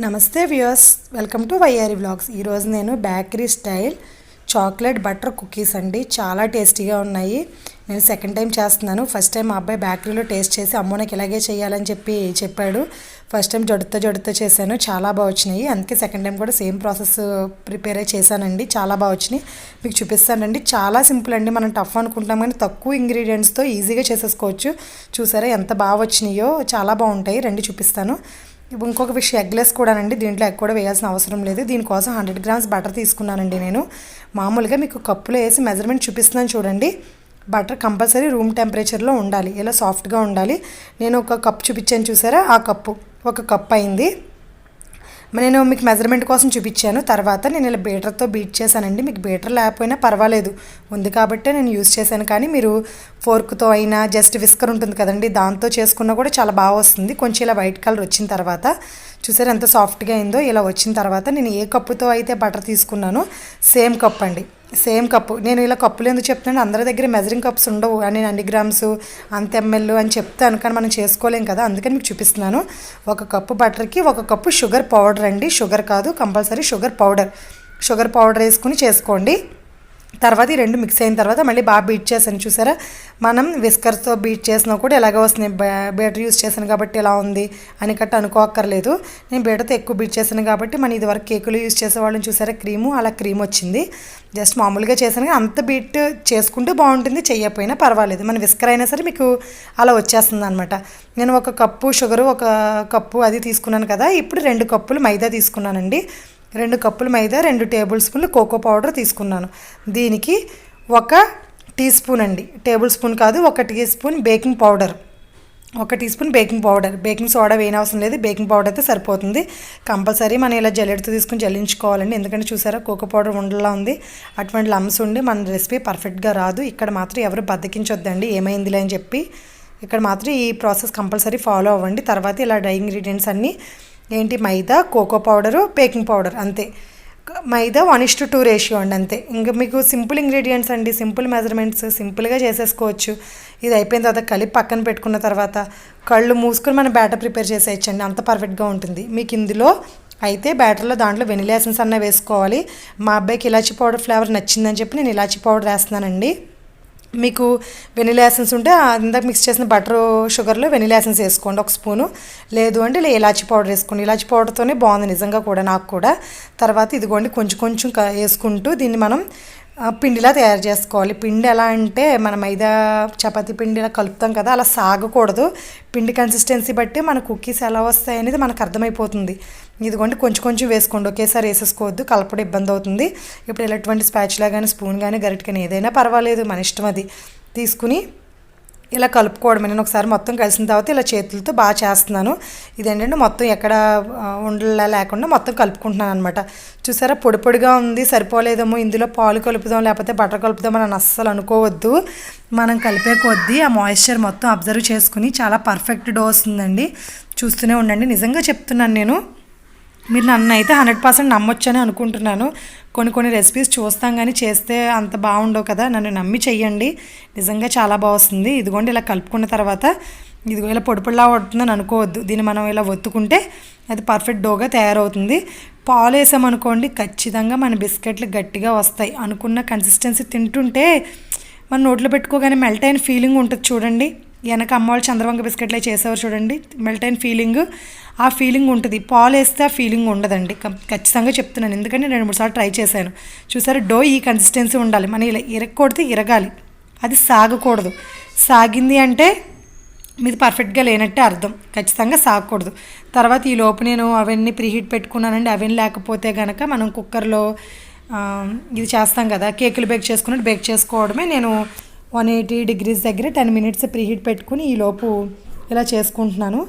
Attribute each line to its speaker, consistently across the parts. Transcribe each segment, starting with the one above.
Speaker 1: నమస్తే viewers welcome to YR vlogs. ఈరోజు నేను bakery style chocolate butter cookies అండి. చాలా టేస్టీగా ఉన్నాయి. నేను సెకండ్ టైం చేస్తున్నాను. ఫస్ట్ టైం మా అబ్బాయి బేకరీలో టేస్ట్ చేసి అమ్మో నాకు ఇలాగే చేయాలని చెప్పి చెప్పాడు. ఫస్ట్ టైం జడుతో జడుతో చేశాను. చాలా బాగా వచ్చినాయి. అందుకే సెకండ్ టైం కూడా సేమ్ ప్రాసెస్ ప్రిపేర్ అయ్యి చేశానండి. చాలా బాగా వచ్చినాయి. మీకు చూపిస్తానండి. చాలా సింపుల్ అండి. మనం టఫ్ అనుకుంటాం కానీ తక్కువ ఇంగ్రీడియంట్స్తో ఈజీగా చేసేసుకోవచ్చు. చూసారా ఎంత బాగా వచ్చినాయో. చాలా బాగుంటాయి. రండి చూపిస్తాను. ఇంకొక విషయం ఎగ్లెస్ కూడానండి దీంట్లో ఎగ్ కూడా వేయాల్సిన అవసరం లేదు. దీనికోసం హండ్రెడ్ గ్రామ్స్ బటర్ తీసుకున్నానండి నేను. మామూలుగా మీకు కప్పులో వేసి మెజర్మెంట్ చూపిస్తున్నాను చూడండి. బటర్ కంపల్సరీ రూమ్ టెంపరేచర్లో ఉండాలి. ఇలా సాఫ్ట్గా ఉండాలి. నేను ఒక కప్ చూపించాను చూసారా? ఆ కప్పు ఒక కప్ అయింది. నేను మీకు మెజర్మెంట్ కోసం చూపించాను. తర్వాత నేను ఇలా బీటర్తో బీట్ చేశానండి. మీకు బీటర్ లేకపోయినా పర్వాలేదు. ఉంది కాబట్టే నేను యూస్ చేశాను. కానీ మీరు ఫోర్క్తో అయినా జస్ట్ విస్కర్ ఉంటుంది కదండి దాంతో చేసుకున్నా కూడా చాలా బాగా వస్తుంది. కొంచెం ఇలా వైట్ కలర్ వచ్చిన తర్వాత చూసారు ఎంత సాఫ్ట్గా అయిందో? ఇలా వచ్చిన తర్వాత నేను ఏ కప్పుతో అయితే బటర్ తీసుకున్నానో సేమ్ కప్ అండి. Same cup. నేను ఇలా కప్పులు ఎందుకు చెప్తున్నాను? అందరి దగ్గర మెజరింగ్ కప్స్ ఉండవు. అని అన్ని గ్రామ్స్ అంత ఎంఎల్ అని చెప్తాను. కానీ మనం చేసుకోలేం కదా. అందుకని మీకు చూపిస్తున్నాను. ఒక కప్పు బటర్కి ఒక కప్పు షుగర్ పౌడర్ అండి. షుగర్ కాదు compulsory sugar powder. Sugar powder వేసుకుని చేసుకోండి. తర్వాత ఈ రెండు మిక్స్ అయిన తర్వాత మళ్ళీ బాగా బీట్ చేశాను చూసారా? మనం విస్కర్తో బీట్ చేసినా కూడా ఎలాగ వస్తుంది బీటర్ యూస్ చేశాను కాబట్టి ఎలా ఉంది అని కట్ట అనుకోక్కర్లేదు. నేను బీటర్తో ఎక్కువ బీట్ చేశాను కాబట్టి మనం ఇదివరకు కేకులు యూస్ చేసేవాళ్ళని చూసారా? క్రీము అలా క్రీమ్ వచ్చింది. జస్ట్ మామూలుగా చేశాను అంత బీట్ చేసుకుంటే బాగుంటుంది చేయకపోయినా పర్వాలేదు. మన విస్కర్ అయినా సరే మీకు అలా వచ్చేస్తుంది అనమాట నేను ఒక కప్పు షుగరు ఒక కప్పు అది తీసుకున్నాను కదా. ఇప్పుడు రెండు కప్పులు మైదా తీసుకున్నానండి. రెండు కప్పులు మైదా రెండు టేబుల్ స్పూన్లు కోకో పౌడర్ తీసుకున్నాను. దీనికి ఒక టీ స్పూన్ అండి. టేబుల్ స్పూన్ కాదు ఒక టీ స్పూన్ బేకింగ్ పౌడర్. ఒక teaspoon baking powder. Baking soda వేయని అవసరం లేదు బేకింగ్ పౌడర్ అయితే సరిపోతుంది. కంపల్సరీ మనం ఇలా జల్లెడతో తీసుకుని జల్లించుకోవాలండి. ఎందుకంటే చూసారా కోకో పౌడర్ ఉండలా ఉంది. అటువంటి లమ్స్ ఉండి మన రెసిపీ పర్ఫెక్ట్గా రాదు. ఇక్కడ మాత్రం ఎవరు బద్దకించొద్దండి ఏమైందిలే అని చెప్పి. ఇక్కడ మాత్రం ఈ ప్రాసెస్ కంపల్సరీ ఫాలో అవ్వండి. తర్వాత ఇలా డ్రై ఇంగ్రీడియంట్స్ అన్నీ ఏంటి? Maida cocoa powder baking powder అంతే. Maida one is to two ratio అండి అంతే. ఇంకా మీకు సింపుల్ ఇంగ్రీడియంట్స్ అండి. సింపుల్ మెజర్మెంట్స్ సింపుల్గా చేసేసుకోవచ్చు. ఇది అయిపోయిన తర్వాత కలిపి పక్కన పెట్టుకున్న తర్వాత కళ్ళు మూసుకొని మనం బ్యాటర్ ప్రిపేర్ చేసేయచ్చండి. అంత పర్ఫెక్ట్గా ఉంటుంది. మీకు ఇందులో అయితే బ్యాటర్లో దాంట్లో వెనిలా ఎసెన్స్ అన్న వేసుకోవాలి. మా అబ్బాయికి ఇలాచీ పౌడర్ ఫ్లేవర్ నచ్చిందని చెప్పి నేను ఇలాచీ పౌడర్ వేస్తున్నానండి. మీకు వెనిలా ఎసెన్స్ ఉంటే ఇందాక మిక్స్ చేసిన బటర్ షుగర్లో వెనిలా ఎసెన్స్ వేసుకోండి ఒక స్పూను. లేదు అంటే ఇలా పౌడర్ వేసుకోండి. ఇలాచి పౌడర్తోనే బాగుంది నిజంగా కూడా నాకు కూడా. తర్వాత ఇదిగోండి కొంచెం కొంచెం క- వేసుకుంటూ దీన్ని మనం పిండిలా తయారు చేసుకోవాలి. పిండి ఎలా అంటే మన మైదా చపాతి పిండిలా కలుపుతాం కదా అలా సాగకూడదు. పిండి కన్సిస్టెన్సీ బట్టి మన కుకీస్ ఎలా వస్తాయి అనేది మనకు అర్థమైపోతుంది. ఇదిగోండి కొంచెం కొంచెం వేసుకోండి. ఒకేసారి వేసేసుకోవద్దు కలపడం ఇబ్బంది అవుతుంది. ఇప్పుడు ఇలాంటి స్పాచ్లా కానీ స్పూన్ కానీ గరిట కానీ ఏదైనా పర్వాలేదు మన ఇష్టం అది. తీసుకుని ఇలా కలుపుకోవడం నేను ఒకసారి మొత్తం కలిసిన తర్వాత ఇలా చేతులతో బాగా చేస్తున్నాను. ఇదేంటంటే మొత్తం ఎక్కడ ఉండలా లేకుండా మొత్తం కలుపుకుంటున్నాను అనమాట చూసారా? పొడి పొడిగా ఉంది సరిపోలేదేమో. ఇందులో పాలు కలుపుదాం లేకపోతే బటర్ కలుపుదాం అని అస్సలు అనుకోవద్దు. మనం కలిపే కొద్దీ ఆ మాయిశ్చర్ మొత్తం అబ్జర్వ్ చేసుకుని చాలా పర్ఫెక్ట్ డో వస్తుందండి చూస్తూనే ఉండండి. నిజంగా చెప్తున్నాను నేను. మీరు నన్ను అయితే హండ్రెడ్ పర్సెంట్ నమ్మొచ్చని అనుకుంటున్నాను. కొన్ని కొన్ని రెసిపీస్ చూస్తాం కానీ చేస్తే అంత బాగుండవు కదా. నన్ను నమ్మి చెయ్యండి. నిజంగా చాలా బాగుస్తుంది. ఇదిగోండి ఇలా కలుపుకున్న తర్వాత ఇదిగో ఇలా పొడిపొడిలా పడుతుందని అనుకోవద్దు. దీన్ని మనం ఇలా ఒత్తుకుంటే అది పర్ఫెక్ట్ డోగా తయారవుతుంది. పాలు వేసామనుకోండి ఖచ్చితంగా మన బిస్కెట్లు గట్టిగా వస్తాయి. అనుకున్న కన్సిస్టెన్సీ తింటుంటే మన నోట్లో పెట్టుకోగానే మెల్ట్ అయిన ఫీలింగ్ ఉంటుంది చూడండి. వెనక అమ్మవాళ్ళు చంద్రవంక బిస్కెట్లే చేసేవారు చూడండి. మెల్ట్ అయిన ఫీలింగ్. ఆ ఫీలింగ్ ఉంటుంది. పాలు వేస్తే ఆ ఫీలింగ్ ఉండదండి. కం- ఖచ్చితంగా చెప్తున్నాను. ఎందుకంటే రెండు మూడు సార్లు ట్రై చేశాను. చూసారు? డో ఈ కన్సిస్టెన్సీ ఉండాలి. మనం ఇలా ఇరగకూడదు ఇరగాలి. అది సాగకూడదు. సాగింది అంటే మీది పర్ఫెక్ట్గా లేనట్టే అర్థం. ఖచ్చితంగా సాగకూడదు. తర్వాత ఈ లోపు నేను అవన్నీ ప్రీహీట్ పెట్టుకున్నానండి. అవన్నీ లేకపోతే కనుక మనం కుక్కర్లో ఇది చేస్తాం కదా. కేకులు బేక్ చేసుకున్నట్టు బేక్ చేసుకోవడమే నేను వన్ ఎయిటీ డిగ్రీస్ దగ్గర టెన్ మినిట్స్ ప్రీహీట్ పెట్టుకుని ఈ లోపు ఇలా చేసుకుంటున్నాను.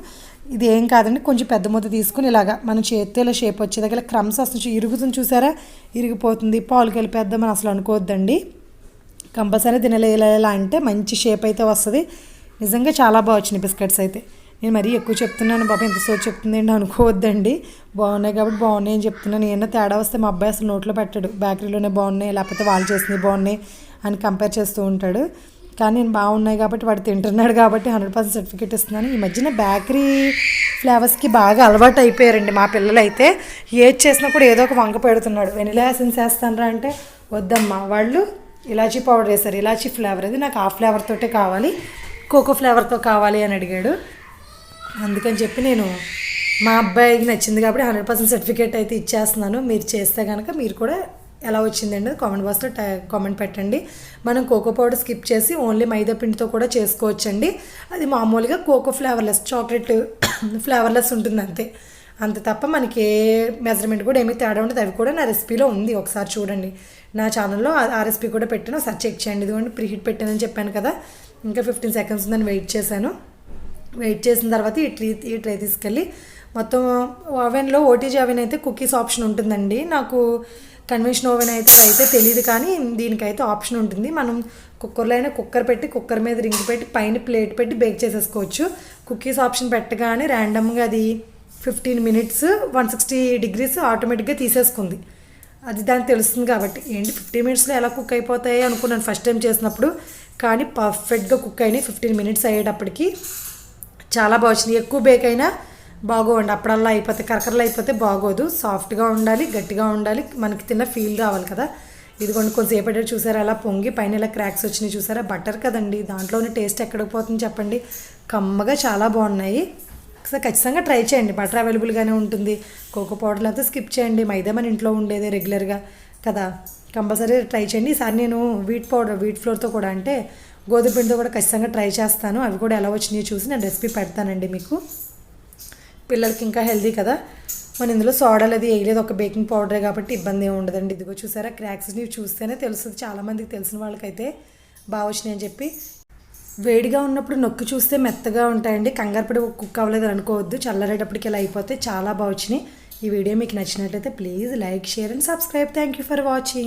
Speaker 1: ఇది ఏం కాదండి కొంచెం పెద్ద ముద్ద తీసుకుని ఇలాగా మన చేతితో ఇలా షేప్ వచ్చే దగ్గర క్రమ్స్ వస్తుంది ఇరుగుతుంది చూసారా? ఇరిగిపోతుంది. పాలు మనం అసలు అనుకోవద్దండి. కంపల్సరీ దీనిలో ఇలా ఇలా అంటే మంచి షేప్ అయితే వస్తుంది. నిజంగా చాలా బాగా వచ్చినాయి బిస్కెట్స్ అయితే. నేను మరీ ఎక్కువ చెప్తున్నాను బాబా ఎంత సో చెప్తుందండి అనుకోవద్దండి. బాగున్నాయి కాబట్టి బాగున్నాయి అని చెప్తున్నాను ఏమన్నా తేడా వస్తే మా అబ్బాయి అసలు నోట్లో పెట్టాడు. బేకరీలోనే బాగున్నాయి లేకపోతే వాళ్ళు చేసినవి బాగున్నాయి. అని కంపేర్ చేస్తూ ఉంటాడు. కానీ నేను బాగున్నాయి కాబట్టి వాడు తింటున్నాడు కాబట్టి హండ్రెడ్ పర్సెంట్ సర్టిఫికేట్ ఇస్తున్నాను. ఈ మధ్యన బేకరీ ఫ్లేవర్స్కి బాగా అలవాటు అయిపోయారండి మా పిల్లలు అయితే ఏది చేసినా కూడా ఏదో ఒక వంక పెడుతున్నాడు. వెనిలా ఎసెన్స్ వేస్తానరా అంటే వద్దమ్మా వాళ్ళు ఇలాచీ పౌడర్ వేశారు ఇలాచీ ఫ్లేవర్ అది నాకు ఆ ఫ్లేవర్ తోటే కావాలి కోకో ఫ్లేవర్తో కావాలి అని అడిగాడు. అందుకని చెప్పి నేను మా అబ్బాయికి నచ్చింది కాబట్టి హండ్రెడ్ పర్సెంట్ సర్టిఫికేట్ అయితే ఇచ్చేస్తున్నాను. మీరు చేస్తే కనుక మీరు కూడా ఎలా వచ్చిందండి కామెంట్ బాక్స్లో కామెంట్ పెట్టండి. మనం కోకో పౌడర్ స్కిప్ చేసి ఓన్లీ మైదా పిండితో కూడా చేసుకోవచ్చండి. అది మామూలుగా కోకో ఫ్లేవర్లెస్ చాక్లెట్ ఫ్లేవర్లెస్ ఉంటుంది అంతే. అంత తప్ప మనకి ఏ మెజర్మెంట్ కూడా ఏమీ తేడా ఉండదు. అవి కూడా నా రెసిపీలో ఉంది. ఒకసారి చూడండి. నా ఛానల్లో ఆ- రెసిపీ కూడా పెట్టాను ఒకసారి చెక్ చేయండి. ఇదిగోండి ప్రీహీట్ పెట్టానని చెప్పాను కదా. ఇంకా ఫిఫ్టీన్ సెకండ్స్ ఉందని వెయిట్ చేశాను. వెయిట్ చేసిన తర్వాత ఈ ట్రీ ఈ ట్రే తీసుకెళ్ళి మొత్తం ఓవెన్లో ఓటీజీ ఓవెన్ అయితే కుకీస్ ఆప్షన్ ఉంటుందండి. నాకు కన్వెన్షన్ ఓవెన్ అయితే అయితే తెలియదు కానీ దీనికైతే ఆప్షన్ ఉంటుంది. మనం కుక్కర్లో అయినా కుక్కర్ పెట్టి కుక్కర్ మీద రింగ్ పెట్టి పైన ప్లేట్ పెట్టి బేక్ చేసేసుకోవచ్చు. కుకీస్ ఆప్షన్ పెట్టగానే ర్యాండమ్గా అది fifteen minutes one sixty degrees ఆటోమేటిక్గా తీసేసుకుంది. అది దానికి తెలుస్తుంది కాబట్టి. ఏంటి ఫిఫ్టీన్ మినిట్స్లో ఎలా కుక్ అయిపోతాయి అనుకున్నాను ఫస్ట్ టైం చేసినప్పుడు. కానీ పర్ఫెక్ట్గా కుక్ అయినాయి ఫిఫ్టీన్ మినిట్స్ అయ్యేటప్పటికి. చాలా బాగా వచ్చింది. ఎక్కువ బేక్ అయినా బాగోండి అప్పుడల్లా అయిపోతే కరకరలు అయిపోతే బాగోదు. సాఫ్ట్గా ఉండాలి గట్టిగా ఉండాలి. మనకి తిన్న ఫీల్ రావాలి కదా. ఇదిగోండి కొంచెంసేపు చూసారా అలా పొంగి పైన ఇలా క్రాక్స్ వచ్చినాయి చూసారా? బటర్ కదండి. దాంట్లోనే టేస్ట్ ఎక్కడికి పోతుంది చెప్పండి. కమ్మగా చాలా బాగున్నాయి. ఒకసారి ఖచ్చితంగా ట్రై చేయండి. బటర్ అవైలబుల్గానే ఉంటుంది. కోకో పౌడర్ లేకపోతే స్కిప్ చేయండి. మైదా మన ఇంట్లో ఉండేదే రెగ్యులర్గా కదా. కంపల్సరీ ట్రై చేయండి. ఈసారి నేను వీట్ పౌడర్ వీట్ ఫ్లోర్తో కూడా అంటే గోధుమ పిండితో కూడా ఖచ్చితంగా ట్రై చేస్తాను. అవి కూడా ఎలా వచ్చినాయో చూసి నేను రెసిపీ పెడతానండి మీకు. పిల్లలకి ఇంకా హెల్దీ కదా. మన ఇందులో సోడాలు అది వేయలేదు ఒక బేకింగ్ పౌడరే కాబట్టి ఇబ్బంది ఏమి ఉండదండి. ఇదిగో చూసారా క్రాక్స్ నీవు చూస్తేనే తెలుస్తుంది. చాలామందికి తెలిసిన వాళ్ళకైతే బాగా వచ్చినాయని చెప్పి. వేడిగా ఉన్నప్పుడు నొక్కి చూస్తే మెత్తగా ఉంటాయండి. కంగారు పడి కుక్ అవ్వలేదు అనుకోవద్దు. చల్లరేటప్పటికి ఇలా అయిపోతే చాలా బాగా వచ్చినాయి. ఈ వీడియో మీకు నచ్చినట్లయితే please like share and subscribe thank you for watching